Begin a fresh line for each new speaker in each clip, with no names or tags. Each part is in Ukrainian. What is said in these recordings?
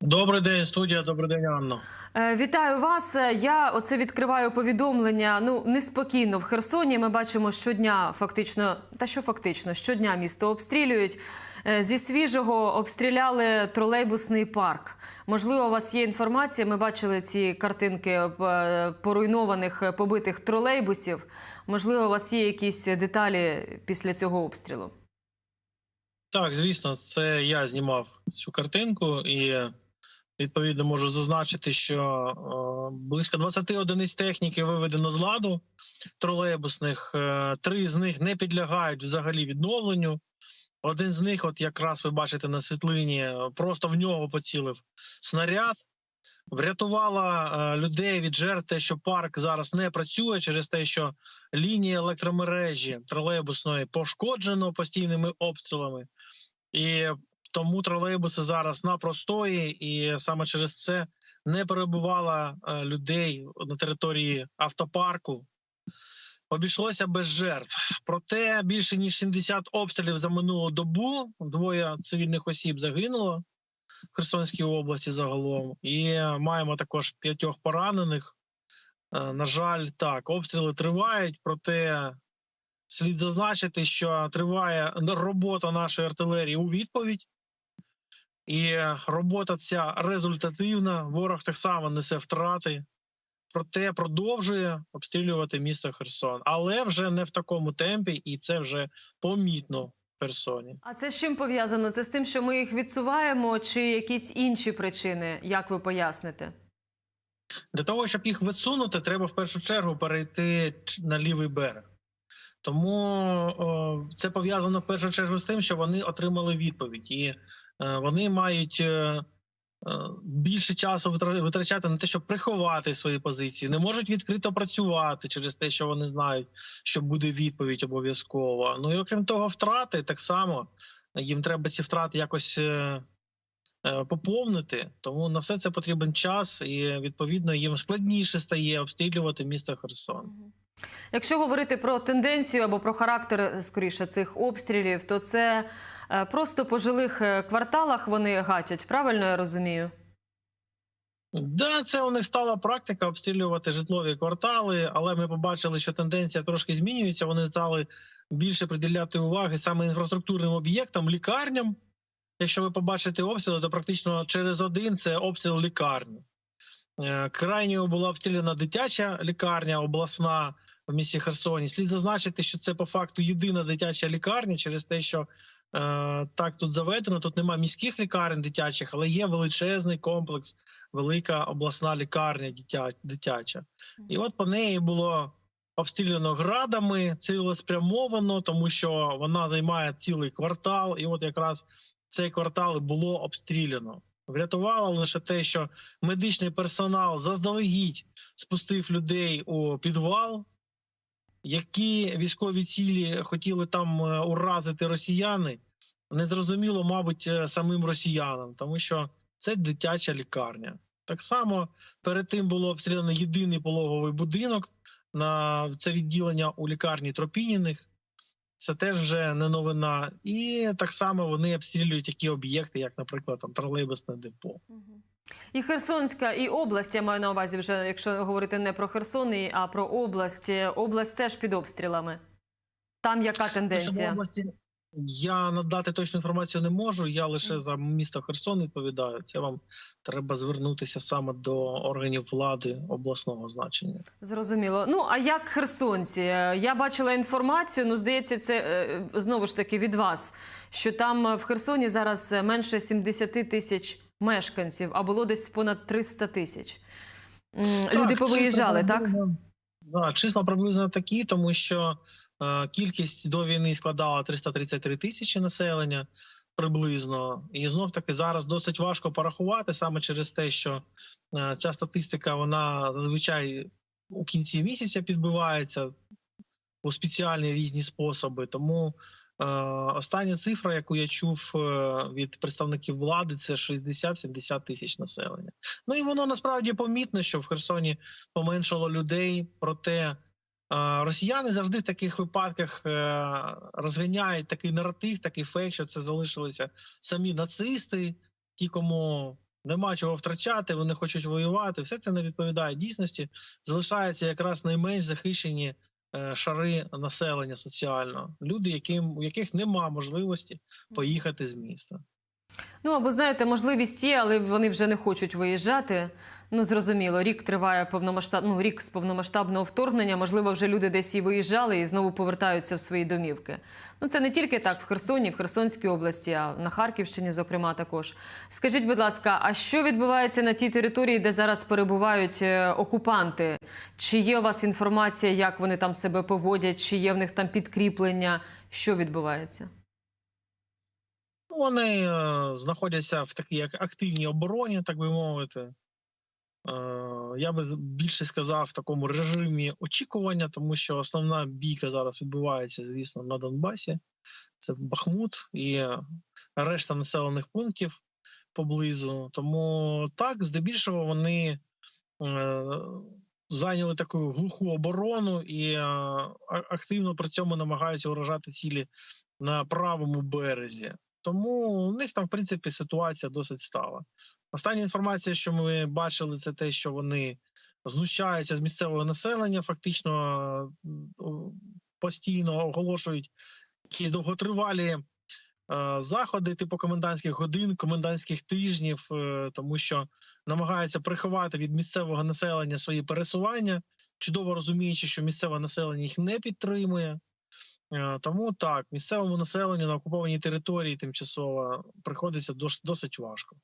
Добрий день, студія. Добрий день, Анна.
Е, Вітаю вас. Е, Я оце відкриваю повідомлення. Ну неспокійно в Херсоні. Ми бачимо щодня, фактично, та що фактично, щодня місто обстрілюють. Е, Зі свіжого обстріляли тролейбусний парк. Можливо, у вас є інформація. Ми бачили ці картинки поруйнованих побитих тролейбусів. Можливо, у вас є якісь деталі після цього обстрілу.
Так, звісно, це я знімав цю картинку, і відповідно можу зазначити, що е, близько 20 одиниць техніки виведено з ладу тролейбусних. Е, три з них не підлягають взагалі відновленню. Один з них, от якраз ви бачите на світлині, е, просто в нього поцілив снаряд. Врятувала людей від жертв те, що парк зараз не працює через те, що лінії електромережі тролейбусної пошкоджено постійними обстрілами, і тому тролейбуси зараз на простої, і саме через це не перебувало е, людей на території автопарку. Обійшлося без жертв. Проте більше ніж 70 обстрілів за минулу добу. Двоє цивільних осіб загинуло в Херсонській області загалом, і маємо також п'ятьох поранених. Е, На жаль, так, обстріли тривають, проте слід зазначити, що триває робота нашої артилерії у відповідь, і робота ця результативна. Ворог так само несе втрати, проте продовжує обстрілювати місто Херсон, але вже не в такому темпі, і це вже помітно в Херсоні.
А це з чим пов'язано? Це з тим, що ми їх відсуваємо, чи якісь інші причини? Як ви поясните?
Для того, щоб їх відсунути, треба в першу чергу перейти на лівий берег. Тому о, це пов'язано в першу чергу з тим, що вони отримали відповідь, і е, вони мають е, е, більше часу витрачати на те, щоб приховати свої позиції, не можуть відкрито працювати через те, що вони знають, що буде відповідь обов'язково. Ну і окрім того, втрати так само їм треба ці втрати якось. е, е, Поповнити, тому на все це потрібен час, і відповідно їм складніше стає обстрілювати місто Херсон.
Якщо говорити про тенденцію або про характер скоріше цих обстрілів, то це е, просто по жилих е, кварталах вони гатять. Правильно я розумію?
Да, це у них стала практика обстрілювати житлові квартали, але ми побачили, що тенденція трошки змінюється. Вони стали більше приділяти уваги саме інфраструктурним об'єктам, лікарням. Якщо ви побачите обстріли, то практично через один це обстріл лікарні. Е, Крайньою була обстріляна дитяча лікарня обласна в місті Херсоні. Слід зазначити, що це по факту єдина дитяча лікарня через те, що е, так тут заведено. Тут немає міських лікарень дитячих, але є величезний комплекс, велика обласна лікарня дитя, дитяча. І от по неї було обстріляно градами, цілеспрямовано, тому що вона займає цілий квартал, і от якраз цей квартал було обстріляно. Врятувало лише те, що медичний персонал заздалегідь спустив людей у підвал, які військові цілі хотіли там е, уразити росіяни, незрозуміло, мабуть, е, самим росіянам, тому що це дитяча лікарня. Так само перед тим було обстріляно єдиний пологовий будинок на це відділення у лікарні Тропініних. Це теж вже не новина. І так само вони обстрілюють такі об'єкти, як, наприклад, там тролейбусне депо.
І Херсонська, і область, я маю на увазі, вже якщо говорити не про Херсон, а про область. Е, Область теж під обстрілами. Там яка тенденція?
області я надати точну інформацію не можу. Я лише за місто Херсон відповідаю. Це вам треба звернутися саме до органів влади обласного значення.
Зрозуміло. Ну а як херсонці? Е, Я бачила інформацію. Ну, здається, це е, знову ж таки від вас, що там е, в Херсоні зараз е, менше 70 тисяч мешканців, а було десь понад 300 тисяч. Люди
Так,
повиїжджали, так?
приблизно- Да, числа приблизно такі, тому що е, кількість до війни складала 333 тисячі населення приблизно. І знов таки зараз досить важко порахувати саме через те, що е, ця статистика вона зазвичай у кінці місяця підбивається у спеціальні різні способи. Тому остання цифра, яку я чув е, від представників влади, це 60-70 тисяч населення. Ну і воно насправді помітно, що в Херсоні поменшало людей. Проте е, росіяни завжди в таких випадках е, розганяють такий наратив, такий фейк, що це залишилися самі нацисти, ті, кому нема чого втрачати, вони хочуть воювати. Все це не відповідає дійсності. Залишаються якраз найменш захищені е, шари населення соціально. Люди, яким у яких нема можливості поїхати з міста.
Ну або знаєте, можливість є, але вони вже не хочуть виїжджати. Ну зрозуміло, рік триває повномасштаб... ну, рік з повномасштабного вторгнення. Можливо, вже люди десь і виїжджали і знову повертаються в свої домівки. Ну це не тільки так в Херсоні, в Херсонській області, а на Харківщині, зокрема, також. Скажіть, будь ласка, а що відбувається на тій території, де зараз перебувають е, окупанти? Чи є у вас інформація, як вони там себе поводять? Чи є в них там підкріплення? Що відбувається?
Ну, Вони е, знаходяться в такій як активній обороні, так би мовити. Е, я би більше сказав в такому режимі очікування, тому що основна бійка зараз відбувається, звісно, на Донбасі. Це Бахмут і решта населених пунктів поблизу. Тому так, здебільшого, вони е, зайняли таку глуху оборону і активно при цьому намагаються уражати цілі на правому березі. Тому у них там, в принципі, ситуація досить стала. Остання інформація, що ми бачили, це те, що вони знущаються з місцевого населення, фактично е, постійно оголошують якісь довготривалі е, заходи, типу комендантських годин, комендантських тижнів, е, тому що намагаються приховати від місцевого населення свої пересування, чудово розуміючи, що місцеве населення їх не підтримує. Е, Тому так, місцевому населенню на окупованій території тимчасово приходиться досить важко.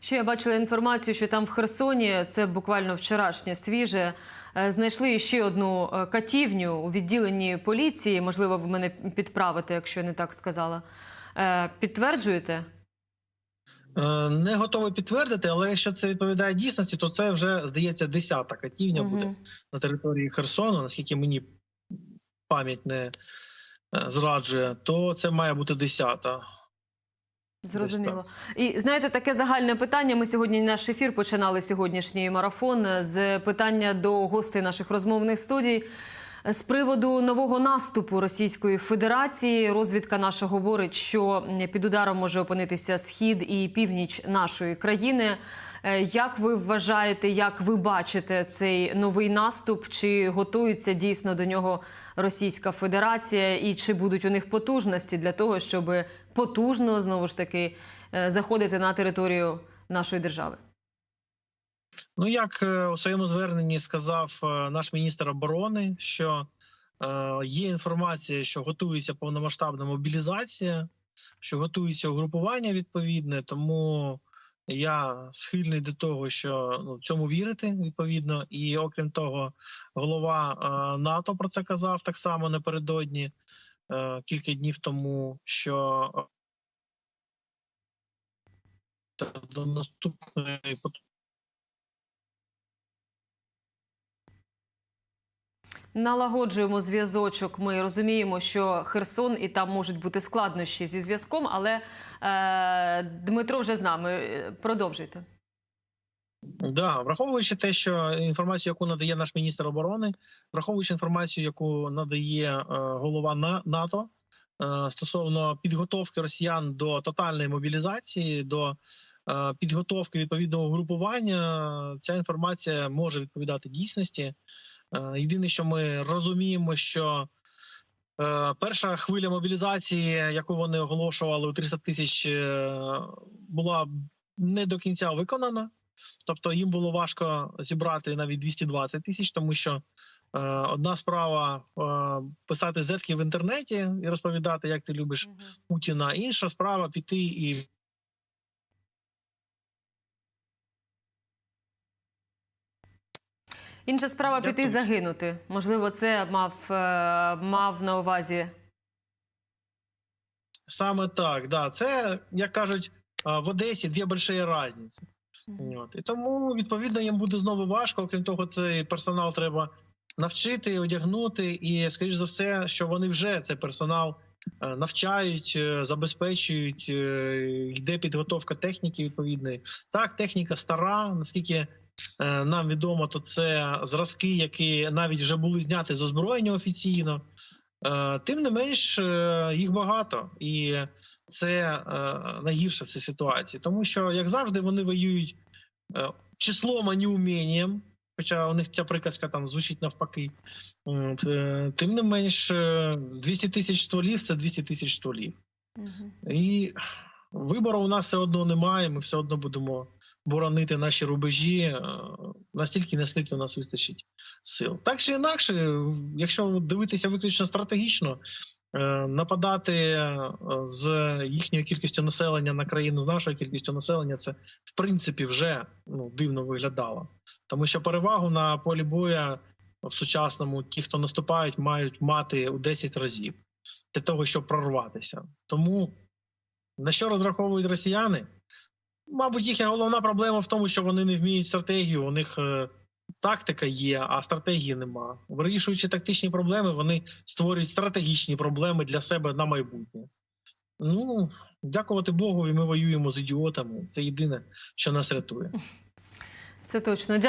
Ще я бачила інформацію, що там в Херсоні, це буквально вчорашнє свіже, е, знайшли ще одну е, катівню у відділенні поліції. Можливо, ви мене підправите, якщо я не так сказала. Підтверджуєте?
Не готовий підтвердити, але якщо це відповідає дійсності, то це вже здається десята катівня буде на території Херсону. Наскільки мені пам'ять не е, зраджує, то це має бути десята.
Зрозуміло. І знаєте, таке загальне питання. Ми сьогодні наш ефір починали сьогоднішній марафон з питання до гостей наших розмовних студій. З приводу нового наступу Російської Федерації розвідка наша говорить, що під ударом може опинитися схід і північ нашої країни. Е, Як ви вважаєте, як ви бачите цей новий наступ? Чи готується дійсно до нього Російська Федерація, і чи будуть у них потужності для того, щоб потужно знову ж таки е, заходити на територію нашої держави?
Ну, як е, у своєму зверненні сказав наш міністр оборони, що є інформація, що готується повномасштабна мобілізація, що готується угрупування відповідне, тому я схильний до того, що ну, цьому вірити відповідно. І окрім того, голова е, НАТО про це казав так само напередодні е, кілька днів тому, що е, до наступної
Налагоджуємо зв'язочок. Ми розуміємо, що Херсон і там можуть бути складнощі зі зв'язком, але е, Дмитро вже з нами. Продовжуйте.
Да, враховуючи те, що інформацію, яку надає наш міністр оборони, враховуючи інформацію, яку надає е, голова На- НАТО е, стосовно підготовки росіян до тотальної мобілізації, до е, підготовки відповідного групування, ця інформація може відповідати дійсності. Е, єдине, що ми розуміємо, що е, перша хвиля мобілізації, яку вони оголошували у 300 тисяч, е, була не до кінця виконана. Тобто їм було важко зібрати навіть 220 тисяч, тому що е, одна справа е, писати зетки в інтернеті і розповідати, як ти любиш Путіна, інша справа піти і
Інша справа
Я
піти загинути. Можливо, це мав, е, мав на увазі.
саме так. Да, це як кажуть е, в Одесі дві больші різниці. От. І тому відповідно їм буде знову важко. Окрім того, цей персонал треба навчити, одягнути, і скоріш за все, що вони вже цей персонал е, навчають, забезпечують. Йде підготовка техніки відповідної. Так, техніка стара. Наскільки нам відомо, то це зразки, які навіть вже були зняті з озброєння офіційно. Е, Тим не менш, е, їх багато, і це е, найгірше в цій ситуації, тому що, як завжди, вони воюють е, числом, а не умінням. Хоча у них ця приказка там звучить навпаки. От, е, Тим не менш, е, 200 тисяч стволів це 200 тисяч стволів.
Мгм.
І вибору у нас все одно немає. Ми все одно будемо боронити наші рубежі е, настільки, наскільки у нас вистачить сил. Так чи інакше, якщо дивитися виключно стратегічно, е, нападати е, з їхньою кількістю населення на країну з нашою кількістю населення, це в принципі вже ну, дивно виглядало. Тому що перевагу на полі боя в сучасному ті, хто наступають, мають мати у 10 разів для того, щоб прорватися. Тому на що розраховують росіяни? Мабуть, їхня головна проблема в тому, що вони не вміють стратегію. У них е, тактика є, а стратегії нема. Вирішуючи тактичні проблеми, вони створюють стратегічні проблеми для себе на майбутнє. Ну, дякувати Богу, і ми воюємо з ідіотами. Це єдине, що нас рятує.
Це точно.